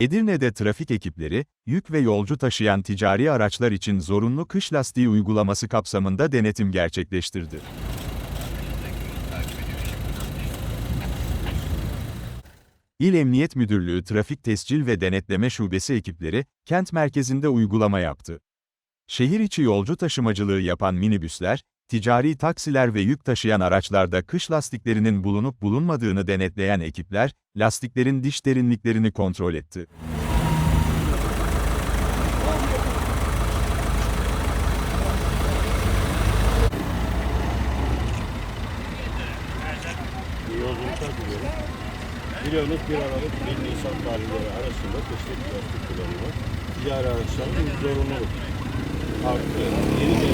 Edirne'de trafik ekipleri, yük ve yolcu taşıyan ticari araçlar için zorunlu kış lastiği uygulaması kapsamında denetim gerçekleştirdi. İl Emniyet Müdürlüğü Trafik Tescil ve Denetleme Şubesi ekipleri, kent merkezinde uygulama yaptı. Şehir içi yolcu taşımacılığı yapan minibüsler, ticari taksiler ve yük taşıyan araçlarda kış lastiklerinin bulunup bulunmadığını denetleyen ekipler, lastiklerin diş derinliklerini kontrol etti. Yolculuklar diliyorum. Biliyorsunuz 1 Aralık 1 Nisan tarihleri arasında kışlık plastik kullanımı ticari araçların bir zorunluluk. Artı yeni